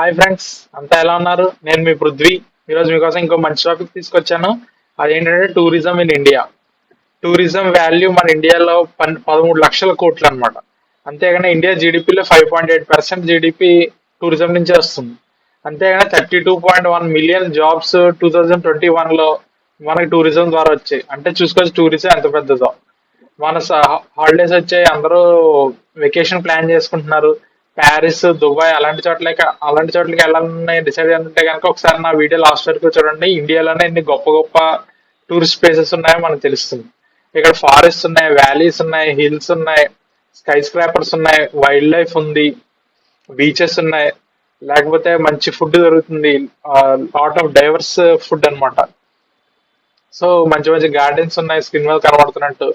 Hi friends అంతా ఎలా ఉన్నారు? నేను మీ పృథ్వీ. ఈరోజు మీకోసం ఇంకో మంచి టాపిక్ తీసుకొచ్చాను. అదేంటంటే tourism in India tourism value మన ఇండియాలో పన్ పదమూడు లక్షల కోట్లు అనమాట అంతేగాని ఇండియా జీడిపిలో five point eight percent GDP tourism నుంచే వస్తుంది. అంతేగాని thirty two point one million jobs two thousand twenty వన్లో మనకి టూరిజం ద్వారా వచ్చాయి. అంటే చూసుకోవచ్చు టూరిజం ఎంత పెద్దదో. మన హాలిడేస్ వచ్చాయి. అందరూ వెకేషన్ ప్లాన్ చేసుకుంటున్నారు. ప్యారిస్ దుబాయ్ అలాంటి చోట్లకి అలాంటి చోట్లకి వెళ్ళాలని డిసైడ్ అంటే కనుక ఒకసారి నా వీడియో లాస్ట్ వరకు చూడండి. ఇండియాలోనే ఎన్ని గొప్ప గొప్ప టూరిస్ట్ ప్లేసెస్ ఉన్నాయో మనకు తెలుస్తుంది. ఇక్కడ ఫారెస్ట్ ఉన్నాయి వ్యాలీస్ ఉన్నాయి హిల్స్ ఉన్నాయి స్కై స్క్రాపర్స్ ఉన్నాయి వైల్డ్ లైఫ్ ఉంది బీచెస్ ఉన్నాయి. లేకపోతే మంచి ఫుడ్ దొరుకుతుంది. లాట్ ఆఫ్ డైవర్స్ ఫుడ్ అన్నమాట. సో మంచి మంచి గార్డెన్స్ ఉన్నాయి స్క్రీన్ మీద కనబడుతున్నట్టు.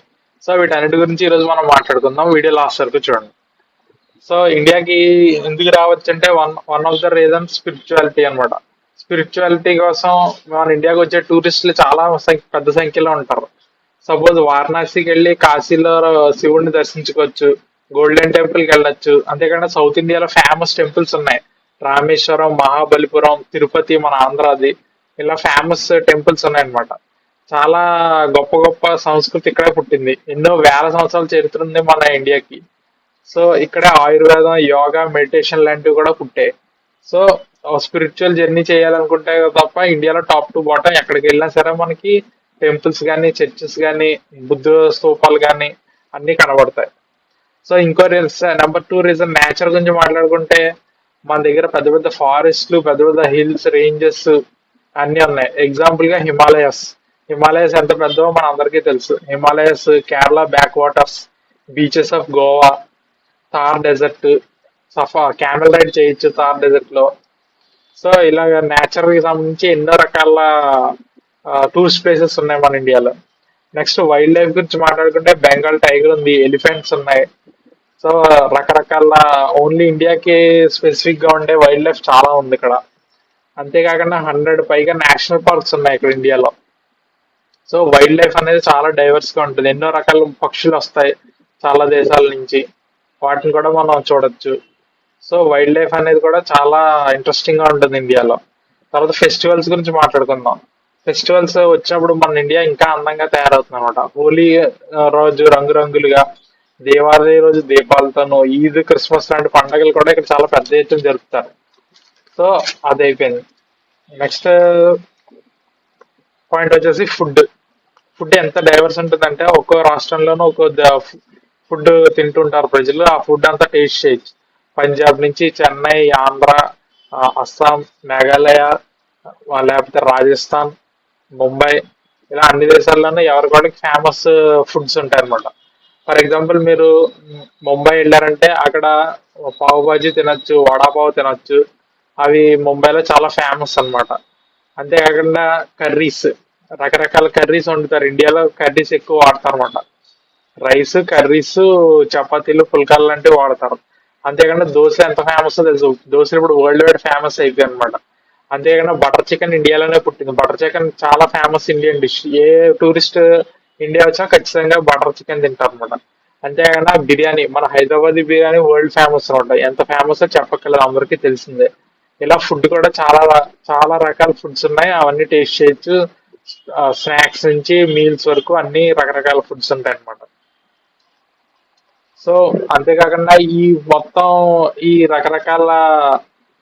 సో వీటన్నిటి గురించి ఈరోజు మనం మాట్లాడుకుందాం. వీడియో లాస్ట్ వరకు చూడండి. సో ఇండియాకి ఎందుకు రావచ్చు అంటే one one of the reason spirituality అనమాట స్పిరిచువాలిటీ కోసం మన ఇండియాకి వచ్చే టూరిస్టులు చాలా సంఖ్య- పెద్ద సంఖ్యలో ఉంటారు. సపోజ్ వారణాసికి వెళ్ళి కాశీలో శివుడిని దర్శించుకోవచ్చు గోల్డెన్ టెంపుల్కి వెళ్ళొచ్చు. అంతేకాకుండా సౌత్ ఇండియాలో ఫేమస్ టెంపుల్స్ ఉన్నాయి. రామేశ్వరం మహాబలిపురం తిరుపతి మన ఆంధ్రాది. ఇలా ఫేమస్ టెంపుల్స్ ఉన్నాయి అన్నమాట చాలా గొప్ప గొప్ప సంస్కృతి ఇక్కడే పుట్టింది. ఎన్నో వేల సంవత్సరాల చరిత్ర ఉంది మన ఇండియాకి. సో ఇక్కడే ఆయుర్వేదం యోగా మెడిటేషన్ లాంటివి కూడా పుట్టాయి. సో స్పిరిచువల్ జర్నీ చేయాలనుకుంటే తప్ప ఇండియాలో టాప్ టు బాటం ఎక్కడికి వెళ్ళినా సరే మనకి టెంపుల్స్ కానీ చర్చెస్ కానీ బుద్ధ స్తూపాలు కానీ అన్ని కనబడతాయి. సో ఇంకో reason number two reason nature గురించి మాట్లాడుకుంటే మన దగ్గర పెద్ద పెద్ద ఫారెస్ట్లు పెద్ద పెద్ద హిల్స్ రేంజెస్ అన్నీ ఉన్నాయి. ఎగ్జాంపుల్గా హిమాలయస్ హిమాలయస్ ఎంత పెద్దవో మన అందరికీ తెలుసు. Himalayas Kerala back waters beaches of Goa Thar desert సఫా camel ride చేయొచ్చు థార్ డెజర్ట్లో సో ఇలాగ నేచర్కి సంబంధించి ఎన్నో రకాల టూరిస్ట్ ప్లేసెస్ ఉన్నాయి మన ఇండియాలో. నెక్స్ట్ వైల్డ్ లైఫ్ గురించి మాట్లాడుకుంటే బెంగాల్ టైగర్ ఉంది ఎలిఫెంట్స్ ఉన్నాయి. సో రకరకాల ఓన్లీ ఇండియాకి స్పెసిఫిక్గా ఉండే వైల్డ్ లైఫ్ చాలా ఉంది ఇక్కడ. అంతేకాకుండా హండ్రెడ్ పైగా నేషనల్ పార్క్స్ ఉన్నాయి ఇక్కడ ఇండియాలో. సో వైల్డ్ లైఫ్ అనేది చాలా డైవర్స్గా ఉంటుంది. ఎన్నో రకాల పక్షులు వస్తాయి చాలా దేశాల నుంచి. వాటిని కూడా మనం చూడొచ్చు. సో వైల్డ్ లైఫ్ అనేది కూడా చాలా ఇంట్రెస్టింగ్గా ఉంటుంది ఇండియాలో. తర్వాత ఫెస్టివల్స్ గురించి మాట్లాడుకుందాం. ఫెస్టివల్స్ వచ్చినప్పుడు మన ఇండియా ఇంకా అందంగా తయారవుతుంది అనమాట హోలీ రోజు రంగురంగులుగా దేవాలయ రోజు దీపాలతోనూ ఈద్ క్రిస్మస్ లాంటి పండుగలు కూడా ఇక్కడ చాలా పెద్ద ఎత్తున జరుపుతారు. సో అది అయిపోయింది నెక్స్ట్ పాయింట్ వచ్చేసి ఫుడ్. ఫుడ్ ఎంత డైవర్స్ ఉంటుందంటే ఒక్కో రాష్ట్రంలోనూ ఒక్కో ఫుడ్ తింటుంటారు ప్రజలు. ఆ ఫుడ్ అంతా టేస్ట్ చేయొచ్చు. పంజాబ్ నుంచి చెన్నై ఆంధ్ర అస్సాం మేఘాలయ లేకపోతే రాజస్థాన్ ముంబై ఇలా అన్ని దేశాల్లోనూ ఎవరి కూడా ఫేమస్ ఫుడ్స్ ఉంటాయి అనమాట ఫర్ ఎగ్జాంపుల్ మీరు ముంబై వెళ్ళారంటే అక్కడ పావు బాజీ తినొచ్చు వడాపావ్ తినొచ్చు. అవి ముంబైలో చాలా ఫేమస్ అన్నమాట. అంతేకాకుండా కర్రీస్ రకరకాల కర్రీస్ వండుతారు. ఇండియాలో కర్రీస్ ఎక్కువ వాడతారు అనమాట రైస్ కర్రీస్ చపాతీలు పుల్కాలు లాంటివి వాడతారు. అంతేకాకుండా దోశ ఎంత ఫేమస్ తెలుసు. దోశ ఇప్పుడు వరల్డ్ వైడ్ ఫేమస్ అయిపోయి అనమాట అంతేకాకుండా బటర్ చికెన్ ఇండియాలోనే పుట్టింది. బటర్ చికెన్ చాలా ఫేమస్ ఇండియన్ డిష్ ఏ టూరిస్ట్ ఇండియా వచ్చినా ఖచ్చితంగా బటర్ చికెన్ తింటారు అనమాట అంతేకాకుండా బిర్యానీ మన హైదరాబాద్ బిర్యానీ వరల్డ్ ఫేమస్ అనమాట ఎంత ఫేమస్ చెప్పక్కర్లేదు అందరికీ తెలిసిందే. ఇలా ఫుడ్ కూడా చాలా చాలా రకాల ఫుడ్స్ ఉన్నాయి. అవన్నీ టేస్ట్ చేయొచ్చు. స్నాక్స్ నుంచి మీల్స్ వరకు అన్ని రకరకాల ఫుడ్స్ ఉంటాయి అన్నమాట. సో అంతేకాకుండా ఈ మొత్తం ఈ రకరకాల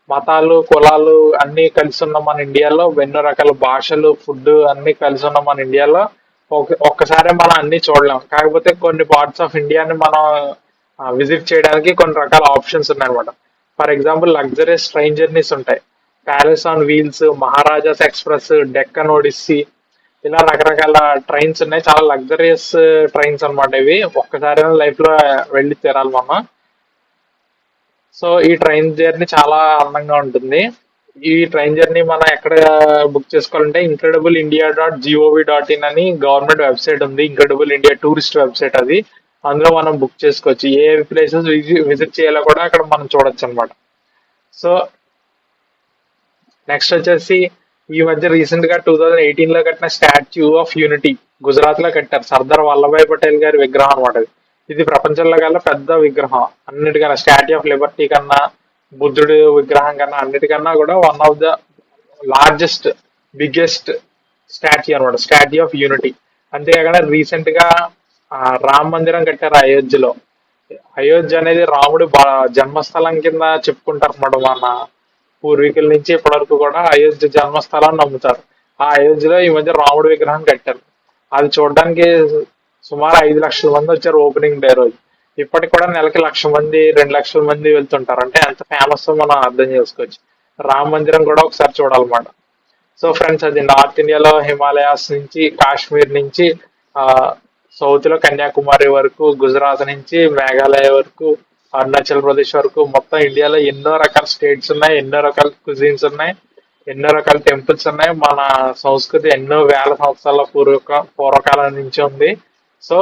మతాలు కులాలు అన్ని కలిసి ఉన్న మన ఇండియాలో ఎన్నో రకాల భాషలు ఫుడ్ అన్ని కలిసి ఉన్న మన ఇండియాలో ఒక్కసారి మనం అన్ని చూడలేం. కాకపోతే కొన్ని పార్ట్స్ ఆఫ్ ఇండియాని మనం విజిట్ చేయడానికి కొన్ని రకాల ఆప్షన్స్ ఉన్నాయన్నమాట. For example luxuries train journeys ఉంటాయి. Palace on Wheels Maharajas express Deccan Odyssey ఇలా రకరకాల ట్రైన్స్ ఉన్నాయి. చాలా లగ్జరియస్ ట్రైన్స్ అనమాట ఇవి. ఒక్కసారి లైఫ్లో వెళ్ళి తీరాలి మనం సో ఈ ట్రైన్ జర్నీ చాలా అందంగా ఉంటుంది. ఈ ట్రైన్ జర్నీ మనం ఎక్కడ బుక్ చేసుకోవాలంటే incredible India dot gov dot in అని గవర్నమెంట్ వెబ్సైట్ ఉంది. ఇంక్రెడిబుల్ ఇండియా టూరిస్ట్ వెబ్సైట్ అది. అందులో మనం బుక్ చేసుకోవచ్చు. ఏ ప్లేసెస్ విజిట్ చేయాలో కూడా అక్కడ మనం చూడొచ్చు అనమాట సో నెక్స్ట్ వచ్చేసి ఈ మధ్య రీసెంట్గా టూ థౌజండ్ ఎయిటీన్లో కట్టిన స్టాచ్యూ ఆఫ్ యూనిటీ గుజరాత్లో కట్టారు. సర్దార్ వల్లభాయ్ పటేల్ గారి విగ్రహం అనమాట ఇది ప్రపంచంలో గల పెద్ద విగ్రహం. అన్నిటికన్నా స్టాట్యూ ఆఫ్ లిబర్టీ కన్నా బుద్ధుడు విగ్రహం కన్నా అన్నిటికన్నా కూడా one of the largest biggest statue అనమాట స్టాట్యూ ఆఫ్ యూనిటీ అంతేకాకుండా రీసెంట్గా రామ మందిరం కట్టారు అయోధ్యలో. అయోధ్య అనేది రాముడి బా- జన్మస్థలం కింద చెప్పుకుంటారు అనమాట మన పూర్వీకుల నుంచి ఇప్పటివరకు కూడా అయోధ్య జన్మస్థలాన్ని నమ్ముతారు. ఆ అయోధ్యలో ఈ మధ్య రాముడి విగ్రహం కట్టారు. అది చూడడానికి సుమారు ఐదు లక్షల మంది వచ్చారు ఓపెనింగ్ డే రోజు. ఇప్పటికి కూడా నెలకి లక్ష మంది రెండు లక్షల మంది వెళ్తుంటారు. అంటే ఎంత ఫేమస్ మనం అర్థం చేసుకోవచ్చు. రామ మందిరం కూడా ఒకసారి చూడాలన్నమాట. సో ఫ్రెండ్స్ అది నార్త్ ఇండియాలో హిమాలయాస్ నుంచి కాశ్మీర్ నుంచి ఆ సౌత్లో కన్యాకుమారి వరకు గుజరాత్ నుంచి మేఘాలయ వరకు అరుణాచల్ ప్రదేశ్ వరకు మొత్తం ఇండియాలో ఎన్నో రకాల స్టేట్స్ ఉన్నాయి ఎన్నో రకాల క్విజిన్స్ ఉన్నాయి ఎన్నో రకాల టెంపుల్స్ ఉన్నాయి. మన సంస్కృతి ఎన్నో వేల సంవత్సరాల పూర్వక పూర్వకాలం నుంచి ఉంది. సో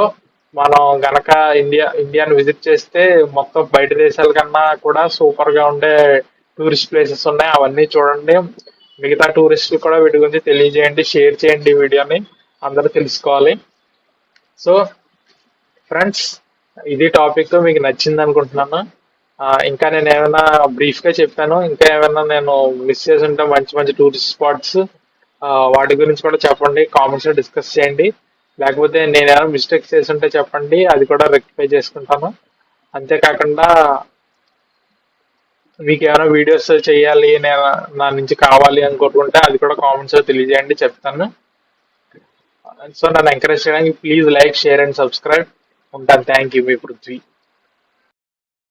మనం గనక ఇండియా ఇండియాని విజిట్ చేస్తే మొత్తం బయట దేశాల కన్నా కూడా సూపర్గా ఉండే టూరిస్ట్ ప్లేసెస్ ఉన్నాయి. అవన్నీ చూడండి. మిగతా టూరిస్టులు కూడా వీటి గురించి తెలియజేయండి షేర్ చేయండి ఈ వీడియోని. అందరూ తెలుసుకోవాలి. సో ఫ్రెండ్స్ ఇది టాపిక్ మీకు నచ్చింది అనుకుంటున్నాను. ఇంకా నేను ఏమైనా బ్రీఫ్గా చెప్పాను ఇంకా ఏమైనా నేను మిస్ చేసి ఉంటే మంచి మంచి టూరిస్ట్ స్పాట్స్ వాటి గురించి కూడా చెప్పండి కామెంట్స్లో డిస్కస్ చేయండి. లేకపోతే నేను ఏమైనా మిస్టేక్స్ చేసి ఉంటే చెప్పండి అది కూడా రెక్టిఫై చేసుకుంటాను. అంతేకాకుండా మీకు ఏమైనా వీడియోస్ చేయాలి నేను నా నుంచి కావాలి అని కోరుకుంటే అది కూడా కామెంట్స్లో తెలియజేయండి చెప్తాను. సో నన్ను ఎంకరేజ్ చేయడానికి please like share and subscribe ఉంటాను. థ్యాంక్ యూ మీ పృథ్వీ.